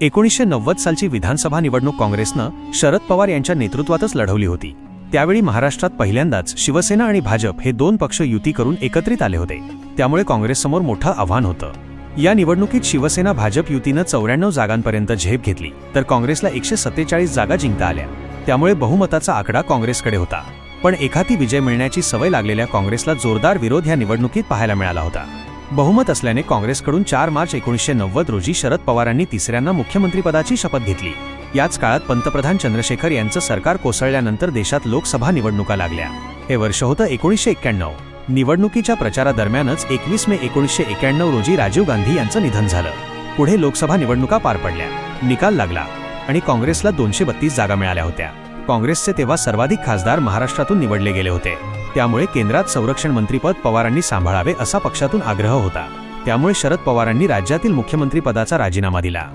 एकोणीसशे नव्वद सालची विधानसभा निवडणूक काँग्रेसनं शरद पवार यांच्या नेतृत्वातच लढवली होती. त्यावेळी महाराष्ट्रात पहिल्यांदाच शिवसेना आणि भाजप हे दोन पक्ष युती करून एकत्रित आले होते. त्यामुळे काँग्रेससमोर मोठं आव्हान होतं. या निवडणुकीत शिवसेना भाजप युतीनं चौऱ्याण्णव जागांपर्यंत झेप घेतली तर काँग्रेसला एकशे सत्तेचाळीस जागा जिंकता आल्या. त्यामुळे बहुमताचा आकडा काँग्रेसकडे होता. पण एखादी विजय मिळण्याची सवय लागलेल्या काँग्रेसला जोरदार विरोध या निवडणुकीत पाहायला मिळाला होता. बहुमत असल्याने काँग्रेसकडून चार मार्च एकोणीसशे नव्वद रोजी शरद पवारांनी तिसऱ्यांदा मुख्यमंत्रीपदाची शपथ घेतली. याच काळात पंतप्रधान चंद्रशेखर यांचं सरकार कोसळल्यानंतर देशात लोकसभा निवडणुका लागल्या. हे वर्ष होतं एकोणीसशे एक्क्याण्णव. निवडणुकीच्या प्रचारादरम्यानच एकवीस मे एकोणीसशे एक्क्याण्णव रोजी राजीव गांधी यांचं निधन झालं. पुढे लोकसभा निवडणुका पार पडल्या. निकाल लागला आणि काँग्रेसला दोनशे बत्तीस जागा मिळाल्या होत्या. काँग्रेसचे तेव्हा सर्वाधिक खासदार महाराष्ट्रातून निवडले गेले होते. त्यामुळे केंद्रात संरक्षण मंत्रीपद पवारांनी सांभाळावे असा पक्षातून आग्रह होता. त्यामुळे शरद पवारांनी राज्यातील मुख्यमंत्रीपदाचा राजीनामा दिला.